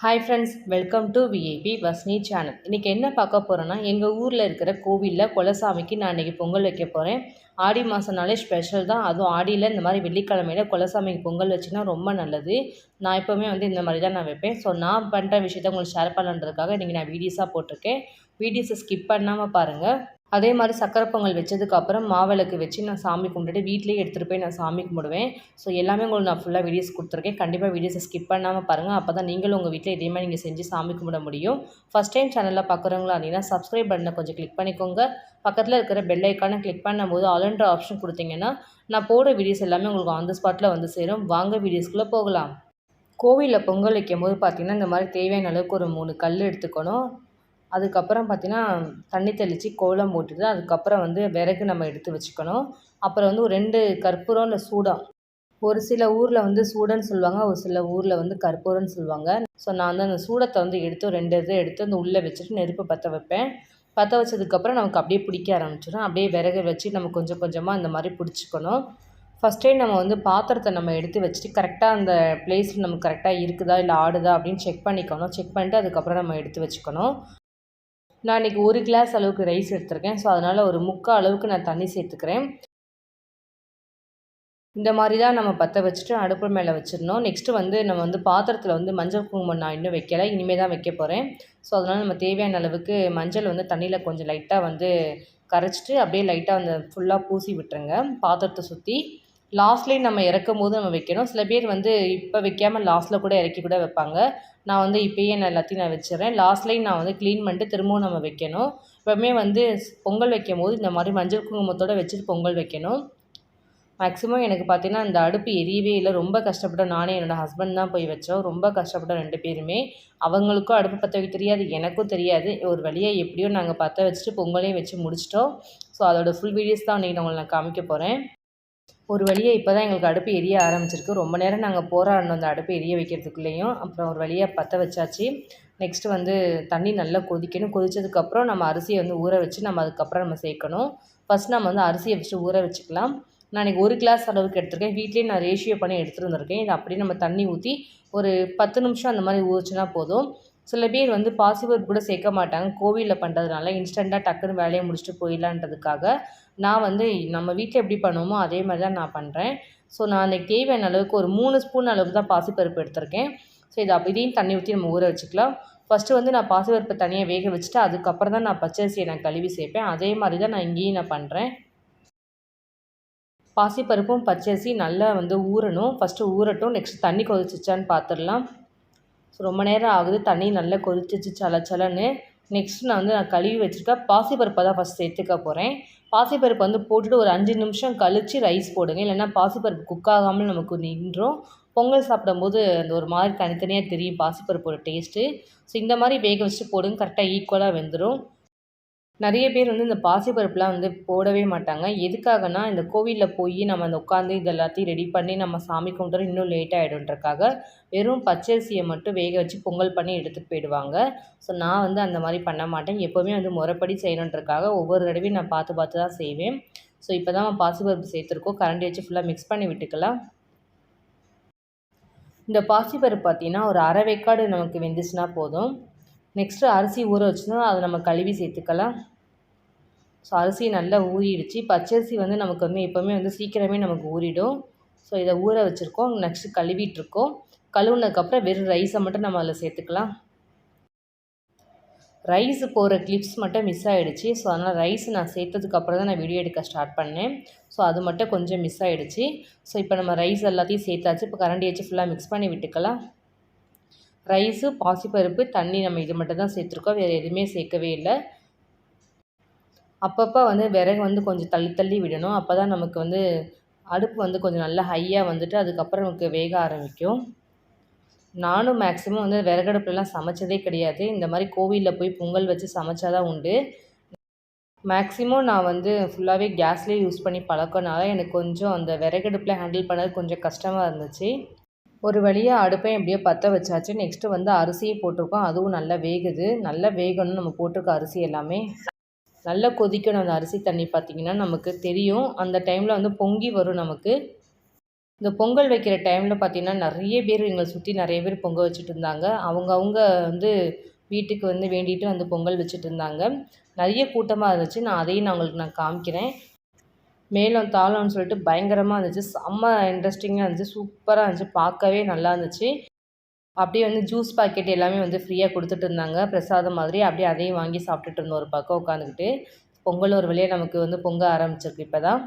Hi friends welcome to VIP வஸ்னி channel இன்றைக்கி என்ன பார்க்க போகிறோன்னா எங்கள் ஊரில் இருக்கிற கோவிலில் குலசாமிக்கு நான் இன்றைக்கி பொங்கல் வைக்க போகிறேன் ஆடி மாதம்னாலே ஸ்பெஷல் தான். அதுவும் ஆடியில் இந்த மாதிரி வெள்ளிக்கிழமையில் குலசாமிக்கு பொங்கல் வச்சுன்னா ரொம்ப நல்லது. நான் எப்போவுமே வந்து இந்த மாதிரி தான் நான் வைப்பேன். ஸோ நான் பண்ணுற விஷயத்த உங்களுக்கு ஷேர் பண்ணுறதுக்காக இன்றைக்கி நான் வீடியோஸாக போட்டிருக்கேன். வீடியோஸை ஸ்கிப் பண்ணாமல் பாருங்கள் அதே மாதிரி சக்கரை பொங்கல் வச்சதுக்கப்புறம் மாவிளக்கு வச்சு நான் சாமி கும்பிட்டுட்டு வீட்லேயே எடுத்துகிட்டு போய் நான் சாமி கும்பிடுவேன். ஸோ எல்லாமே உங்களுக்கு நான் ஃபுல்லாக வீடியோஸ் கொடுத்துருக்கேன். கண்டிப்பாக வீடியோஸை ஸ்கிப் பண்ணாமல் பாருங்கள் அப்போ தான் நீங்களும் உங்கள் வீட்டில் இதே மாதிரி நீங்கள் செஞ்சு சாமி கும்பிட முடியும். ஃபஸ்ட் டைம் சேனலில் பார்க்குறவங்களா அப்படின்னா சப்ஸ்கிரைப் பட்டனை கொஞ்சம் கிளிக் பண்ணிக்கோங்க. பக்கத்தில் இருக்கிற பெல் ஐக்கானை கிளிக் பண்ணும்போது ஆல்ன்ற ஆப்ஷன் கொடுத்தீங்கன்னா நான் போடுற வீடியோஸ் எல்லாமே உங்களுக்கு ஆன் த ஸ்பாட்டில் வந்து சேரும். வாங்க வீடியோஸ்குள்ளே போகலாம். கோவிலில் பொங்கல் வைக்கும் போது பார்த்திங்கன்னா இந்த மாதிரி தேவையான அளவுக்கு ஒரு மூணு கல் எடுத்துக்கணும். அதுக்கப்புறம் பார்த்திங்கன்னா தண்ணி தெளித்து கோலம் போட்டுட்டு அதுக்கப்புறம் வந்து விறகு நம்ம எடுத்து வச்சுக்கணும். அப்புறம் வந்து ஒரு ரெண்டு கற்பூரம் இல்லை சூடம். ஒரு சில ஊரில் வந்து சூடன்னு சொல்லுவாங்க ஒரு சில ஊரில் வந்து கற்பூரம்னு சொல்லுவாங்க. ஸோ நான் வந்து அந்த சூடத்தை வந்து எடுத்து ரெண்டு இது எடுத்து அந்த உள்ளே வச்சுட்டு நெருப்பு பற்ற வைப்பேன். பற்ற வச்சதுக்கப்புறம் நமக்கு அப்படியே பிடிக்க ஆரம்பிச்சிடும். அப்படியே விறகு வச்சு நம்ம கொஞ்சம் கொஞ்சமாக அந்த மாதிரி பிடிச்சிக்கணும். ஃபஸ்ட்டே நம்ம வந்து பாத்திரத்தை நம்ம எடுத்து வச்சுட்டு கரெக்டாக அந்த பிளேஸில் நமக்கு கரெக்டாக இருக்குதா இல்லை ஆடுதா அப்படின்னு செக் பண்ணிக்கணும். செக் பண்ணிட்டு அதுக்கப்புறம் நம்ம எடுத்து வச்சுக்கணும். நான் இன்றைக்கி ஒரு கிளாஸ் அளவுக்கு ரைஸ் எடுத்திருக்கேன். ஸோ அதனால் ஒரு முக்கால் அளவுக்கு நான் தண்ணி சேர்த்துக்கிறேன். இந்த மாதிரி தான் நம்ம பற்ற வச்சுட்டு அடுப்பு மேலே வச்சிடணும். நெக்ஸ்ட்டு வந்து நம்ம வந்து பாத்திரத்தில் வந்து மஞ்சள் குங்குமம் நான் இன்னும் வைக்கலை. இனிமேல் தான் வைக்க போகிறேன் ஸோ அதனால் நம்ம தேவையான அளவுக்கு மஞ்சள் வந்து தண்ணியில் கொஞ்சம் லைட்டாக வந்து கரைச்சிட்டு அப்படியே லைட்டாக அந்த ஃபுல்லாக பூசி விட்டுருங்க. பாத்திரத்தை சுற்றி லாஸ்ட்லேயும் நம்ம இறக்கும் போது நம்ம வைக்கணும். சில பேர் வந்து இப்போ வைக்காமல் லாஸ்ட்டில் கூட இறக்கி கூட வைப்பாங்க. நான் வந்து இப்போயே நான் எல்லாத்தையும் நான் வச்சிடறேன். லாஸ்ட்லேயும் நான் வந்து க்ளீன் பண்ணிட்டு திரும்பவும் நம்ம வைக்கணும். எப்போவுமே வந்து பொங்கல் வைக்கும் போது இந்த மாதிரி மஞ்சள் குங்குமத்தோடு வச்சுட்டு பொங்கல் வைக்கணும். மேக்ஸிமம் எனக்கு பார்த்தீங்கன்னா இந்த அடுப்பு எரியவே இல்லை. ரொம்ப கஷ்டப்பட்டோம் நானே என்னோடய ஹஸ்பண்ட் தான் போய் வச்சோம். ரொம்ப கஷ்டப்பட்டோம் ரெண்டு பேருமே. அவங்களுக்கும் அடுப்பு பற்ற வைக்க தெரியாது எனக்கும் தெரியாது. ஒரு வழியாக எப்படியோ நாங்கள் பற்ற வச்சுட்டு பொங்கலையும் வச்சு முடிச்சிட்டோம். ஸோ அதோடய ஃபுல் வீடியோஸ் தான் இன்றைக்கி நான் உங்களுக்கு நான் காமிக்க போகிறேன் ஒரு வழியாக இப்போ தான் எங்களுக்கு அடுப்பு எரிய ஆரம்பிச்சிருக்கு. ரொம்ப நேரம் நாங்கள் போராடணும் அந்த அடுப்பு எரிய வைக்கிறதுக்குள்ளேயும். அப்புறம் ஒரு வழியாக பற்ற வச்சாச்சு. நெக்ஸ்ட்டு வந்து தண்ணி நல்லா கொதிக்கணும். கொதித்ததுக்கப்புறம் நம்ம அரிசியை வந்து ஊற வச்சு நம்ம அதுக்கப்புறம் நம்ம சேர்க்கணும். ஃபஸ்ட் நம்ம வந்து அரிசியை வச்சு ஊற வச்சுக்கலாம். நான் இன்றைக்கி ஒரு கிளாஸ் அளவுக்கு எடுத்திருக்கேன். வீட்லேயே நான் ரேஷியோ பண்ணி எடுத்துகிட்டு வந்திருக்கேன் இது அப்படியே நம்ம தண்ணி ஊற்றி ஒரு பத்து நிமிஷம் அந்த மாதிரி ஊறிச்சுன்னா போதும். சில பேர் வந்து பாசிபருப்பு கூட சேர்க்க மாட்டாங்க. கோவிலில் பண்ணுறதுனால இன்ஸ்டண்ட்டாக டக்குன்னு வேலையை முடிச்சுட்டு போயிடலான்றதுக்காக நான் வந்து நம்ம வீட்டில் எப்படி பண்ணுவோமோ அதே மாதிரி தான் நான் பண்ணுறேன் ஸோ நான் அன்றைக்கி தேவையான அளவுக்கு ஒரு மூணு ஸ்பூன் அளவுக்கு தான் பாசிப்பருப்பு எடுத்திருக்கேன். ஸோ இது இதையும் தண்ணி ஊற்றி நம்ம ஊற வச்சுக்கலாம். ஃபஸ்ட்டு வந்து நான் பாசிப்பருப்பு தனியாக வேக வச்சுட்டு அதுக்கப்புறம் தான் நான் பச்சரிசியை நான் கழுவி சேர்ப்பேன். அதே மாதிரி தான் நான் இங்கேயும் நான் பண்ணுறேன் பாசிப்பருப்பும் பச்சரிசி நல்லா வந்து ஊறணும். ஃபஸ்ட்டு ஊறட்டும். நெக்ஸ்ட் தண்ணி கொதிச்சிச்சான்னு பார்த்துடலாம் ஸோ ரொம்ப நேரம் ஆகுது. தண்ணி நல்லா கொதிச்சிச்சு சல சலன்னு நெக்ஸ்ட் நான் வந்து நான் கழுவி வச்சுருக்கேன் பாசிப்பருப்பை தான் ஃபஸ்ட் சேர்த்துக்க போகிறேன் பாசிப்பருப்பு வந்து போட்டுட்டு ஒரு அஞ்சு நிமிஷம் கழித்து ரைஸ் போடுங்க. இல்லைன்னா பாசிப்பருப்பு குக் ஆகாமல் நமக்கு நின்றோம். பொங்கல் சாப்பிடும்போது அந்த ஒரு மாதிரி தனித்தனியாக தெரியும் பாசிப்பருப்போட டேஸ்ட்டு ஸோ இந்த மாதிரி வேக வச்சுட்டு போடுங்க. கரெக்டாக ஈக்குவலாக வெந்துடும் நிறைய பேர் வந்து இந்த பாசிப்பருப்புலாம் வந்து போடவே மாட்டாங்க. எதுக்காகனா இந்த கோவிலில் போய் நம்ம அந்த உட்காந்து இது எல்லாத்தையும் ரெடி பண்ணி நம்ம சாமி கும்பிட்றது இன்னும் லேட் ஆகிடுன்றக்காக வெறும் பச்சரிசியை மட்டும் வேக வச்சு பொங்கல் பண்ணி எடுத்துகிட்டு போயிடுவாங்க. ஸோ நான் வந்து அந்த மாதிரி பண்ண மாட்டேன். எப்போவுமே வந்து முறைப்படி செய்யணுன்றக்காக ஒவ்வொரு தடவையும் நான் பார்த்து பார்த்து தான் செய்வேன். ஸோ இப்போ தான் நம்ம பாசிப்பருப்பு சேர்த்துருக்கோம். கரண்டி வச்சு ஃபுல்லாக மிக்ஸ் பண்ணி விட்டுக்கலாம். இந்த பாசிப்பருப்பு பார்த்திங்கன்னா ஒரு அரை வேக்காடு நமக்கு வெந்துச்சுன்னா போதும். நெக்ஸ்ட்டு அரிசி ஊற வச்சுனா அதை நம்ம கழுவி சேர்த்துக்கலாம். ஸோ அரிசி நல்லா ஊறிடுச்சு. பச்சரிசி வந்து நமக்கு வந்து எப்போவுமே வந்து சீக்கிரமே நமக்கு ஊறிடும். ஸோ இதை ஊற வச்சுருக்கோம். நெக்ஸ்ட்டு கழுவிட்டுருக்கோம். கழுவுனதுக்கப்புறம் வெறும் ரைஸை மட்டும் நம்ம அதில் சேர்த்துக்கலாம். ரைஸ் போகிற கிளிப்ஸ் மட்டும் மிஸ் ஆகிடுச்சு ஸோ அதனால் ரைஸ் நான் சேர்த்ததுக்கப்புறம் தான் நான் வீடியோ எடுக்க ஸ்டார்ட் பண்ணேன். ஸோ அது மட்டும் கொஞ்சம் மிஸ் ஆகிடுச்சு ஸோ இப்போ நம்ம ரைஸ் எல்லாத்தையும் சேர்த்தாச்சு. இப்போ கரண்டி வச்சு ஃபுல்லாக மிக்ஸ் பண்ணி விட்டுக்கலாம். ரைஸு பாசிப்பருப்பு தண்ணி நம்ம இது மட்டும் தான் சேர்த்துருக்கோம். வேறு எதுவுமே சேர்க்கவே இல்லை. அப்பப்போ வந்து விறகு வந்து கொஞ்சம் தள்ளி தள்ளி விடணும். அப்போ தான் நமக்கு வந்து அடுப்பு வந்து கொஞ்சம் நல்லா ஹையாக வந்துட்டு அதுக்கப்புறம் நமக்கு வேக ஆரம்பிக்கும். நானும் மேக்ஸிமம் வந்து விறகடுப்புலலாம் சமைச்சதே கிடையாது. இந்த மாதிரி கோவிலில் போய் பொங்கல் வச்சு சமைச்சா தான் உண்டு. மேக்ஸிமம் நான் வந்து ஃபுல்லாகவே கேஸ்லேயே யூஸ் பண்ணி பழக்கனால எனக்கு கொஞ்சம் அந்த விறகடுப்பில் ஹேண்டில் பண்ணது கொஞ்சம் கஷ்டமாக இருந்துச்சு. ஒரு வழியாக அடுப்பையும் எப்படியோ பற்ற வச்சாச்சு. நெக்ஸ்ட்டு வந்து அரிசியை போட்டிருக்கோம். அதுவும் நல்லா வேகுது. நல்லா வேகணும் நம்ம போட்டிருக்க அரிசி எல்லாமே. நல்லா கொதிக்கணும் அந்த அரிசி தண்ணி பார்த்திங்கன்னா நமக்கு தெரியும். அந்த டைமில் வந்து பொங்கி வரும் நமக்கு. இந்த பொங்கல் வைக்கிற டைமில் பார்த்திங்கன்னா நிறைய பேர் எங்களை சுற்றி நிறைய பேர் பொங்கல் வச்சுட்டு இருந்தாங்க. அவங்க அவங்க வந்து வீட்டுக்கு வந்து வேண்டிட்டு வந்து பொங்கல் வச்சுட்டு இருந்தாங்க. நிறைய கூட்டமாக இருந்துச்சு. நான் அதையும் நான் உங்களுக்கு நான் காமிக்கிறேன். மேலும் தாளம்னு சொல்லிட்டு பயங்கரமாக இருந்துச்சு. செம்ம இன்ட்ரெஸ்டிங்காக இருந்துச்சு. சூப்பராக இருந்துச்சு. பார்க்கவே நல்லா இருந்துச்சு. அப்படியே வந்து ஜூஸ் பாக்கெட் எல்லாமே வந்து ஃப்ரீயாக கொடுத்துட்டு இருந்தாங்க. பிரசாதம் மாதிரி அப்படியே அதையும் வாங்கி சாப்பிட்டுட்டு இருந்தோம். ஒரு பக்கம் உட்காந்துக்கிட்டு பொங்கல் ஒரு வழியாக நமக்கு வந்து பொங்க ஆரம்பிச்சிருக்கு இப்போ தான்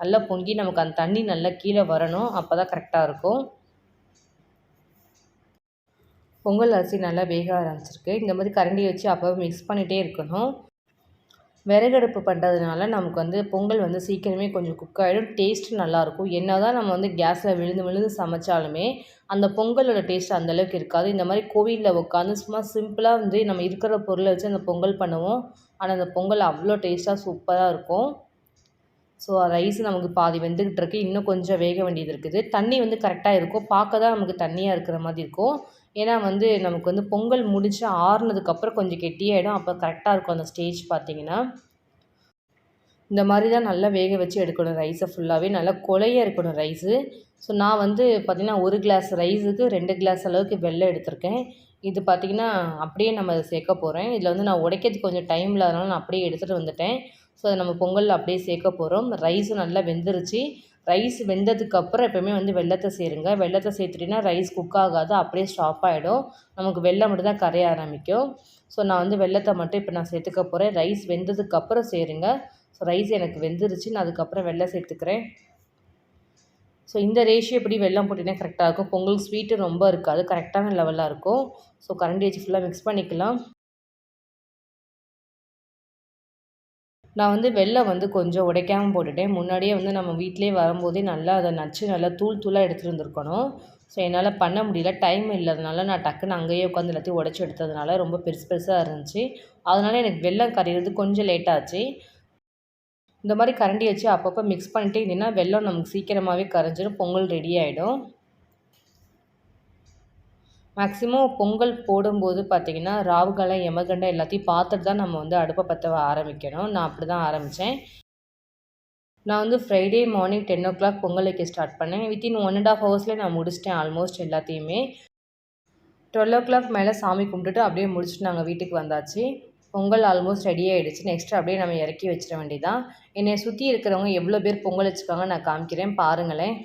நல்லா பொங்கி நமக்கு அந்த தண்ணி நல்லா கீழே வரணும். அப்போ தான் கரெக்டாக இருக்கும். பொங்கல் அரிசி நல்லா வேக ஆரம்பிச்சிருக்கு. இந்த மாதிரி கரண்டி வச்சு அப்போ மிக்ஸ் பண்ணிகிட்டே இருக்கணும். விறகடுப்பு பண்ணுறதுனால நமக்கு வந்து பொங்கல் வந்து சீக்கிரமே கொஞ்சம் குக் ஆகிடும் டேஸ்ட்டு நல்லாயிருக்கும். என்ன தான் நம்ம வந்து கேஸில் விழுந்து விழுந்து சமைச்சாலுமே அந்த பொங்கலோட டேஸ்ட் அந்தளவுக்கு இருக்காது. இந்த மாதிரி கோவிலில் உட்காந்து சும்மா சிம்பிளாக வந்து நம்ம இருக்கிற பொருளை வச்சு அந்த பொங்கல் பண்ணுவோம். ஆனால் அந்த பொங்கல் அவ்வளோ டேஸ்ட்டாக சூப்பராக இருக்கும். ஸோ ரைஸ் நமக்கு பாதி வெந்துக்கிட்டு இருக்குது இன்னும் கொஞ்சம் வேக வேண்டியது இருக்குது. தண்ணி வந்து கரெக்டாக இருக்கும். பார்க்க தான் நமக்கு தண்ணியாக இருக்கிற மாதிரி இருக்கும். ஏன்னா வந்து நமக்கு வந்து பொங்கல் முடிச்சு ஆறுனதுக்கப்புறம் கொஞ்சம் கெட்டியாகிடும் அப்போ கரெக்டாக இருக்கும் அந்த ஸ்டேஜ் பார்த்திங்கன்னா. இந்த மாதிரி தான் நல்லா வேக வச்சு எடுக்கணும் ரைஸை ஃபுல்லாகவே நல்லா கொலையாக இருக்கணும் ரைஸு ஸோ நான் வந்து பார்த்திங்கன்னா ஒரு கிளாஸ் ரைஸுக்கு ரெண்டு கிளாஸ் அளவுக்கு வெள்ளம் எடுத்திருக்கேன். இது பார்த்திங்கன்னா அப்படியே நம்ம சேர்க்க போகிறேன் இதில் வந்து நான் உடைக்கிறதுக்கு கொஞ்சம் டைம் இல்லாதனால நான் அப்படியே எடுத்துகிட்டு வந்துட்டேன். ஸோ அதை நம்ம பொங்கலில் அப்படியே சேர்க்க போகிறோம் ரைஸும் நல்லா வெந்துருச்சு. ரைஸ் வெந்ததுக்கப்புறம் எப்போயுமே வந்து வெள்ளத்தை சேருங்க. வெள்ளத்தை சேர்த்துட்டிங்கன்னா ரைஸ் குக் ஆகாது அப்படியே ஸ்டாப் ஆகிடும் நமக்கு வெள்ளம் மட்டும் தான் கரைய ஆரம்பிக்கும். ஸோ நான் வந்து வெள்ளத்தை மட்டும் இப்போ நான் சேர்த்துக்க போகிறேன் ரைஸ் வெந்ததுக்கப்புறம் சேருங்க. ஸோ ரைஸ் எனக்கு வெந்துருச்சு. நான் அதுக்கப்புறம் வெள்ளம் சேர்த்துக்கிறேன். ஸோ இந்த ரேஷியோ எப்படி வெள்ளம் போட்டிங்கன்னா கரெக்டாக இருக்கும். பொங்கல் ஸ்வீட்டு ரொம்ப இருக்காது. கரெக்டான லெவலாக இருக்கும். ஸோ கரண்டி வச்சு ஃபுல்லாக மிக்ஸ் பண்ணிக்கலாம். நான் வந்து வெள்ளம் வந்து கொஞ்சம் உடைக்காமல் போட்டுட்டேன். முன்னாடியே வந்து நம்ம வீட்டிலே வரும்போதே நல்லா அதை நச்சு நல்லா தூள் தூளாக எடுத்துகிட்டு வந்துருக்கணும். ஸோ என்னால் பண்ண முடியல. டைம் இல்லாதனால நான் டக்குன்னு அங்கேயே உட்காந்து எல்லாத்தையும் உடச்சி எடுத்ததுனால ரொம்ப பெருசு பெருசாக இருந்துச்சு. அதனால் எனக்கு வெள்ளம் கரையிறது கொஞ்சம் லேட்டாச்சு இந்த மாதிரி கரண்டி வச்சு அப்பப்போ மிக்ஸ் பண்ணிட்டே இருந்தீங்கன்னா வெள்ளம் நமக்கு சீக்கிரமாகவே கரைஞ்சிடும் பொங்கல் ரெடி ஆகிடும் மேக்ஸிமம் பொங்கல் போடும்போது பார்த்திங்கன்னா ராவுகாலம் யமகண்டம் எல்லாத்தையும் பார்த்துட்டு தான் நம்ம வந்து அடுப்பை பற்ற ஆரம்பிக்கணும். நான் அப்படி தான் ஆரம்பித்தேன் நான் வந்து Friday morning ten o'clock pongal வைக்க ஸ்டார்ட் பண்ணேன். வித்தின் ஒன் அண்ட் ஆஃப் ஹவர்ஸ்லேயே நான் முடிச்சிட்டேன் ஆல்மோஸ்ட் எல்லாத்தையுமே. டுவெல் ஓ கிளாக் மேலே சாமி கும்பிட்டுட்டு அப்படியே முடிச்சுட்டு நாங்கள் வீட்டுக்கு வந்தாச்சு. பொங்கல் ஆல்மோஸ்ட் ரெடி ஆகிடுச்சு நெக்ஸ்ட் அப்படியே நம்ம இறக்கி வச்சிட வேண்டியதான் என்னை சுற்றி இருக்கிறவங்க எவ்வளோ பேர் பொங்கல் வச்சுருக்காங்க நான் காமிக்கிறேன். பாருங்களேன்.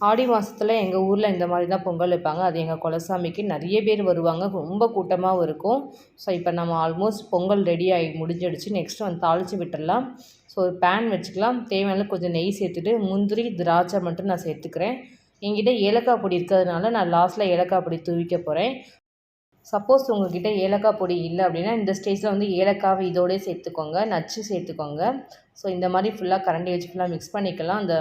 ஆடி மாதத்துல எங்கள் ஊரில் இந்த மாதிரி தான் பொங்கல் வைப்பாங்க. அது எங்கள் குலசாமிக்கு நிறைய பேர் வருவாங்க. ரொம்ப கூட்டமாகவும் இருக்கும். ஸோ இப்போ நம்ம ஆல்மோஸ்ட் பொங்கல் ரெடி ஆகி முடிஞ்சிடுச்சு. நெக்ஸ்ட் வந்து தாளித்து விட்டுடலாம். ஸோ ஒரு பேன் வச்சுக்கலாம். தேவையான கொஞ்சம் நெய் சேர்த்துட்டு முந்திரி திராட்சை மட்டும் நான் சேர்த்துக்கிறேன். என்கிட்ட ஏலக்காய் பொடி இருக்கிறதுனால நான் லாஸ்ட்டில் ஏலக்காய் பொடி தூவிக்க போகிறேன் சப்போஸ் உங்கள்கிட்ட ஏலக்காய் பொடி இல்லை அப்படின்னா இந்த ஸ்டேஜில் வந்து ஏலக்காவை இதோடய சேர்த்துக்கோங்க. நச்சு சேர்த்துக்கோங்க. ஸோ இந்த மாதிரி ஃபுல்லாக கரண்டி வச்சு ஃபுல்லாக மிக்ஸ் பண்ணிக்கலாம். அந்த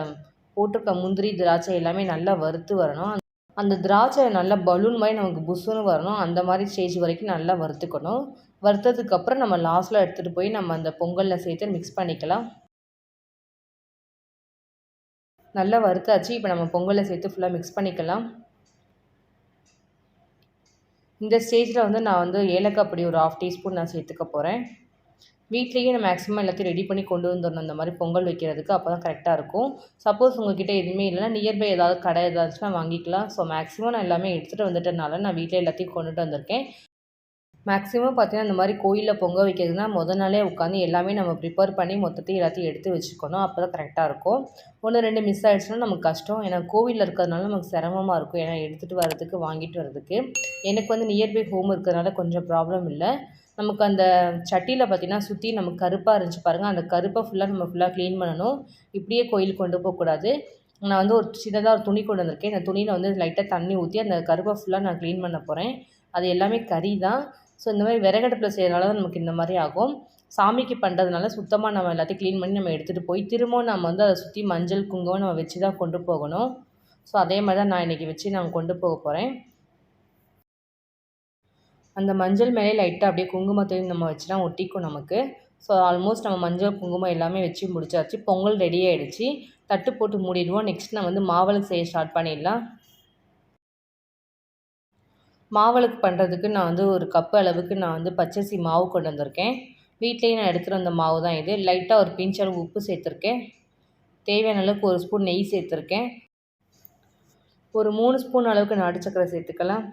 போட்டிருக்க முந்திரி திராட்சை எல்லாமே நல்லா வறுத்து வரணும். அந்த திராட்சை நல்லா பலூன் மாதிரி நமக்கு புஷ்ஷுன்னு வரணும். அந்த மாதிரி ஸ்டேஜ் வரைக்கும் நல்லா வறுத்துக்கணும். வறுத்ததுக்கப்புறம் நம்ம லாஸ்ட்டில் எடுத்துகிட்டு போய் நம்ம அந்த பொங்கலில் சேர்த்து மிக்ஸ் பண்ணிக்கலாம். நல்லா வறுத்தாச்சு. இப்போ நம்ம பொங்கலில் சேர்த்து ஃபுல்லாக மிக்ஸ் பண்ணிக்கலாம். இந்த ஸ்டேஜில் வந்து நான் வந்து ஏலக்காய் பொடி ஒரு ஆஃப் டீஸ்பூன் நான் சேர்த்துக்க போகிறேன் வீட்லேயே நான் மேக்ஸிமம் எல்லாத்தையும் ரெடி பண்ணி கொண்டு வந்துடணும். இந்த மாதிரி பொங்கல் வைக்கிறதுக்கு அப்போ தான் கரெக்டாக இருக்கும். சப்போஸ் உங்ககிட்ட எதுவுமே இல்லைனா நியர்பை ஏதாவது கடை ஏதாச்சும்னா வாங்கிக்கலாம். ஸோ மேக்ஸிமம் நான் எல்லாமே எடுத்துகிட்டு வந்துட்டனால நான் வீட்டில் எல்லாத்தையும் கொண்டுட்டு வந்திருக்கேன். மேக்ஸிமம் பார்த்தீங்கன்னா இந்த மாதிரி கோயிலில் பொங்க வைக்கிறதுனா முத நாளே உட்காந்து எல்லாமே நம்ம ப்ரிப்பேர் பண்ணி மொத்தத்தையும் எல்லாத்தையும் எடுத்து வச்சுக்கணும். அப்போ தான் கரெக்டாக இருக்கும். ஒன்று ரெண்டு மிஸ் ஆகிடுச்சுன்னா நமக்கு கஷ்டம். ஏன்னா கோவிலில் இருக்கிறதுனால நமக்கு சிரமமாக இருக்கும். ஏன்னா எடுத்துகிட்டு வரதுக்கு வாங்கிட்டு வரதுக்கு எனக்கு வந்து நியர்பை ஹோம் இருக்கிறதுனால கொஞ்சம் ப்ராப்ளம் இல்லை. நமக்கு அந்த சட்டியில் பார்த்திங்கன்னா சுற்றி நமக்கு கருப்பாக இருந்துச்சு பாருங்கள் அந்த கருப்பை ஃபுல்லாக நம்ம ஃபுல்லாக க்ளீன் பண்ணணும். இப்படியே கோயிலுக்கு கொண்டு போகக்கூடாது நான் வந்து ஒரு சின்னதாக ஒரு துணி கொண்டு வந்திருக்கேன். இந்த துணியில் வந்து லைட்டாக தண்ணி ஊற்றி அந்த கருப்பை ஃபுல்லாக நான் க்ளீன் பண்ண போகிறேன் அது எல்லாமே கறி தான். ஸோ இந்த மாதிரி விறகடுப்பில் செய்கிறனால தான் நமக்கு இந்த மாதிரி ஆகும். சாமிக்கு பண்ணுறதுனால சுத்தமாக நம்ம எல்லாத்தையும் க்ளீன் பண்ணி நம்ம எடுத்துகிட்டு போய் திரும்பவும் நம்ம வந்து அதை சுற்றி மஞ்சள் குங்குமம் நம்ம வச்சு தான் கொண்டு போகணும். ஸோ அதே மாதிரி தான் நான் இன்றைக்கி வச்சு நான் கொண்டு போக போகிறேன் அந்த மஞ்சள் மேலே லைட்டாக அப்படியே குங்குமத்தையும் நம்ம வச்சுனா ஒட்டிக்கும் நமக்கு. ஸோ ஆல்மோஸ்ட் நம்ம மஞ்சள் குங்குமம் எல்லாமே வச்சு முடிச்சாச்சு. பொங்கல் ரெடி ஆகிடுச்சு தட்டு போட்டு மூடிடுவோம். நெக்ஸ்ட் நான் வந்து மாவளம் செய்ய ஸ்டார்ட் பண்ணிடலாம். மாவளுக்கு பண்ணுறதுக்கு நான் வந்து ஒரு கப்பு அளவுக்கு நான் வந்து பச்சரிசி மாவு கொண்டு வந்திருக்கேன். வீட்லேயே நான் எடுத்துகிட்டு வந்த மாவு தான் இது லைட்டாக ஒரு பிஞ்ச் அளவு உப்பு சேர்த்துருக்கேன். தேவையான அளவுக்கு ஒரு ஸ்பூன் நெய் சேர்த்துருக்கேன். ஒரு மூணு ஸ்பூன் அளவுக்கு நாட்டு சக்கரை சேர்த்துக்கலாம்.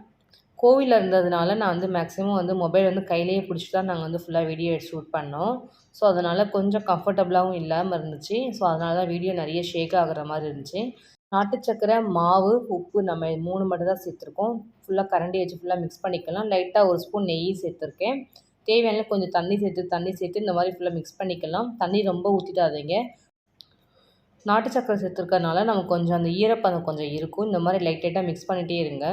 கோவிலில் இருந்ததுனால நான் வந்து மேக்ஸிமம் வந்து மொபைல் வந்து கையிலேயே பிடிச்சி தான் நாங்கள் வந்து ஃபுல்லாக வீடியோ எடுத்து ஷூட் பண்ணோம். ஸோ அதனால் கொஞ்சம் கம்ஃபர்டபுளாகவும் இல்லாமல் இருந்துச்சு. ஸோ அதனால தான் வீடியோ நிறைய ஷேக் ஆகிற மாதிரி இருந்துச்சு. நாட்டு சக்கரை மாவு உப்பு நம்ம மூணு மட்டும் தான் சேர்த்துருக்கோம். ஃபுல்லாக கரண்டி வச்சு ஃபுல்லாக மிக்ஸ் பண்ணிக்கலாம். லைட்டாக ஒரு ஸ்பூன் நெய் சேர்த்துருக்கேன். தேவையான கொஞ்சம் தண்ணி சேர்த்து தண்ணி சேர்த்து இந்த மாதிரி ஃபுல்லாக மிக்ஸ் பண்ணிக்கலாம். தண்ணி ரொம்ப ஊற்றிடாதீங்க நாட்டு சக்கரை சேர்த்துருக்கறனால நமக்கு கொஞ்சம் அந்த ஈரப்பதம் கொஞ்சம் இருக்கும். இந்த மாதிரி லைட் லைட்டாக மிக்ஸ் பண்ணிகிட்டே இருங்க.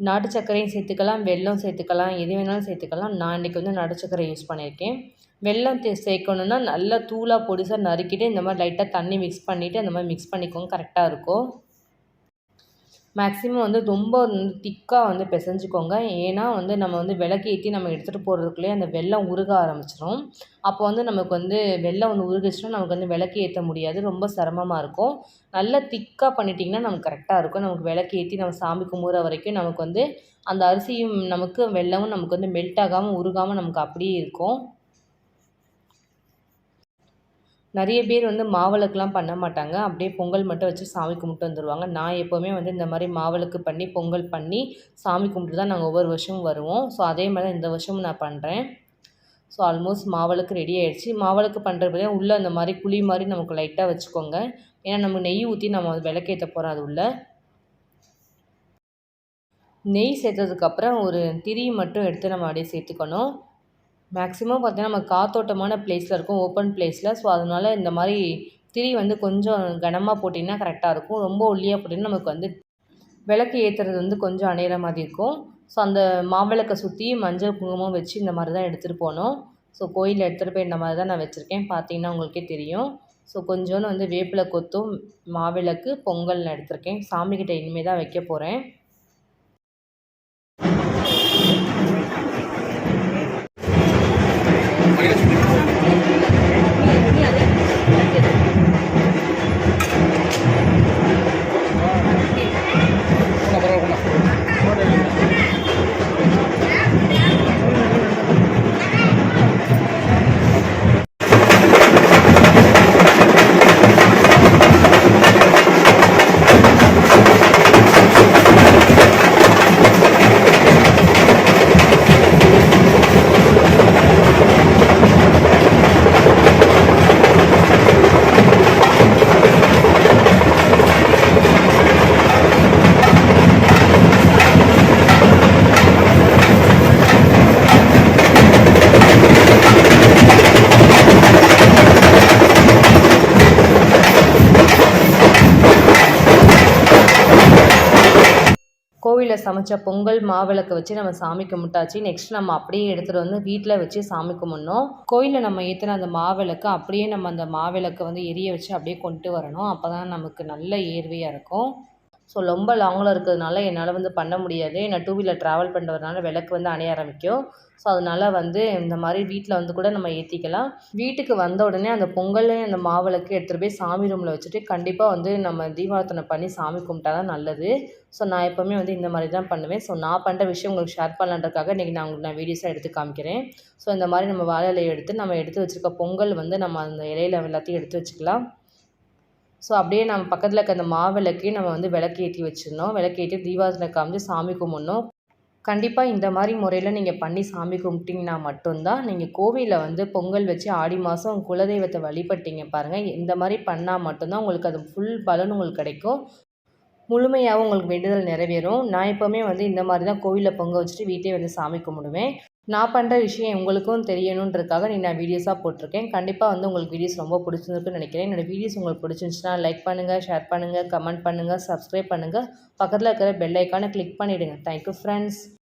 நாட்டு சர்க்கரையும் சேர்த்துக்கலாம் வெல்லம் சேர்த்துக்கலாம் எது வேணாலும் சேர்த்துக்கலாம். நான் இன்றைக்கி வந்து நாட்டு சர்க்கரை யூஸ் பண்ணியிருக்கேன். வெல்லம் தே சேர்க்கணுன்னா நல்லா தூளாக பொடிசாக நறுக்கிட்டு இந்த மாதிரி லைட்டாக தண்ணி மிக்ஸ் பண்ணிவிட்டு அந்த மாதிரி மிக்ஸ் பண்ணிக்கோங்க. கரெக்டாக இருக்கும். மேக்ஸிமம் வந்து ரொம்ப வந்து திக்காக வந்து பிசைஞ்சிக்கோங்க. ஏன்னா வந்து நம்ம வந்து விளக்கு ஏற்றி நம்ம எடுத்துகிட்டு போகிறதுக்குள்ளேயே அந்த வெள்ளம் உருக ஆரம்பிச்சிடும் அப்போ வந்து நமக்கு வந்து வெள்ளம் வந்து உருகிச்சுன்னா நமக்கு வந்து விளக்கு ஏற்ற முடியாது. ரொம்ப சிரமமாக இருக்கும். நல்லா திக்காக பண்ணிட்டிங்கன்னா நமக்கு கரெக்டாக இருக்கும். நமக்கு விளக்கு ஏற்றி நம்ம சாமி கும்பிட்ற வரைக்கும் நமக்கு வந்து அந்த அரிசியும் நமக்கு வெள்ளமும் நமக்கு வந்து மெல்ட் ஆகாமல் உருகாமல் நமக்கு அப்படியே இருக்கும். நிறைய பேர் வந்து மாவிளக்குலாம் பண்ண மாட்டாங்க. அப்படியே பொங்கல் மட்டும் வச்சு சாமி கும்பிட்டு வந்துடுவாங்க நான் எப்போவுமே வந்து இந்த மாதிரி மாவிளக்கு பண்ணி பொங்கல் பண்ணி சாமி கும்பிட்டு தான் நாங்கள் ஒவ்வொரு வருஷமும் வருவோம். ஸோ அதே மாதிரி தான் இந்த வருஷமும் நான் பண்ணுறேன் ஸோ ஆல்மோஸ்ட் மாவிளக்கு ரெடி ஆகிடுச்சு மாவிளக்கு பண்ணுறப்பதே உள்ளே அந்த மாதிரி குழி மாதிரி நமக்கு லைட்டாக வச்சுக்கோங்க. ஏன்னா நம்ம நெய் ஊற்றி நம்ம விளக்கேற்ற போகிறோம் அது உள்ள. நெய் சேர்த்ததுக்கப்புறம் ஒரு திரி மட்டும் எடுத்து நம்ம அப்படியே சேர்த்துக்கணும். மேக்ஸிமம் பார்த்தீங்கன்னா நம்ம காத்தோட்டமான பிளேஸில் இருக்கும் ஓப்பன் பிளேஸில் ஸோ அதனால் இந்த மாதிரி திரி வந்து கொஞ்சம் கனமாக போட்டிங்கன்னா கரெக்டாக இருக்கும். ரொம்ப ஒல்லியாக போட்டிங்கன்னா நமக்கு வந்து விளக்கு ஏற்றுறது வந்து கொஞ்சம் அணையிற மாதிரி இருக்கும். ஸோ அந்த மாவிளக்கை சுற்றி மஞ்சள் குங்குமம் வச்சு இந்த மாதிரி தான் எடுத்துகிட்டு போனோம். ஸோ கோயிலில் எடுத்துகிட்டு போய் இந்த மாதிரி தான் நான் வச்சுருக்கேன். பார்த்தீங்கன்னா உங்களுக்கே தெரியும். ஸோ கொஞ்சோன்னு வந்து வேப்பிலை கொத்தும் மாவிளக்கு பொங்கல் நான் எடுத்திருக்கேன். சாமிக்கிட்ட இனிமேல் தான் வைக்க போகிறேன் கோவிலில் சமைச்ச பொங்கல் மாவிளக்கு வச்சு நம்ம சாமி கும்பிட்டாச்சு. நெக்ஸ்ட் நம்ம அப்படியே எடுத்துகிட்டு வந்து வீட்டில் வச்சு சாமி கும்பிட்ணும். கோயிலில் நம்ம ஏற்றின அந்த மாவிளக்கு அப்படியே நம்ம அந்த மாவிளக்கை வந்து எரிய வச்சு அப்படியே கொண்டு வரணும். அப்போ தான் நமக்கு நல்ல ஏர்வையாக இருக்கும். ஸோ ரொம்ப லாங்கில் இருக்கிறதுனால என்னால் வந்து பண்ண முடியாது. நான் டூ வீலர் ட்ராவல் பண்ணுறதுனால விளக்கு வந்து அணைய ஆரம்பிக்கும். ஸோ அதனால் வந்து இந்த மாதிரி வீட்டில் வந்து கூட நம்ம ஏற்றிக்கலாம் வீட்டுக்கு வந்த உடனே அந்த பொங்கல் அந்த மாவிளக்கு எடுத்துகிட்டு போய் சாமி ரூமில் வச்சுட்டு கண்டிப்பாக வந்து நம்ம தீபார்த்தனை பண்ணி சாமி கும்பிட்டா தான் நல்லது. ஸோ நான் எப்போவுமே வந்து இந்த மாதிரி தான் பண்ணுவேன். ஸோ நான் பண்ணுற விஷயம் உங்களுக்கு ஷேர் பண்ணலான்றக்காக இன்றைக்கி நான் உங்களுக்கு நான் வீடியோஸாக எடுத்து காமிக்கிறேன். ஸோ இந்த மாதிரி நம்ம வாழை இலையை எடுத்து நம்ம எடுத்து வச்சுருக்க பொங்கல் வந்து நம்ம அந்த இலையில எல்லாத்தையும் எடுத்து வச்சுக்கலாம். ஸோ அப்படியே நம்ம பக்கத்தில் இருக்க அந்த மாவிளக்கையும் நம்ம வந்து விளக்கு ஏற்றி வச்சிடணும். விளக்கு ஏற்றி தீபாவளி காமிச்சு சாமி கும்பிட்ணும். கண்டிப்பாக இந்த மாதிரி முறையில் நீங்கள் பண்ணி சாமி கும்பிட்டிங்கன்னா மட்டும்தான் நீங்கள் கோவிலில் வந்து பொங்கல் வச்சு ஆடி மாதம் குலதெய்வத்தை வழிபட்டீங்க பாருங்கள் இந்த மாதிரி பண்ணால் மட்டும்தான் உங்களுக்கு அது ஃபுல் பலன் உங்களுக்கு கிடைக்கும். முழுமையாகவும் உங்களுக்கு வேண்டுதல் நிறைவேறும். நான் எப்போவுமே வந்து இந்த மாதிரி தான் கோவிலில் பொங்க வச்சுட்டு வீட்டே வந்து சாமி கும்பிடுவேன். நான் பண்ணுற விஷயம் உங்களுக்கும் தெரியணுன்றதுக்காக நீ நான் வீடியோஸாக போட்டிருக்கேன். கண்டிப்பாக வந்து உங்களுக்கு வீடியோஸ் ரொம்ப பிடிச்சிருக்குன்னு நினைக்கிறேன். என்னோடய வீடியோஸ் உங்களுக்கு பிடிச்சிருந்துச்சுன்னா லைக் பண்ணுங்கள் ஷேர் பண்ணுங்கள் கமெண்ட் பண்ணுங்கள் சப்ஸ்கிரைப் பண்ணுங்கள் பக்கத்தில் இருக்கிற பெல் ஐக்கானை கிளிக் பண்ணிவிடுங்க தேங்க்யூ ஃப்ரெண்ட்ஸ்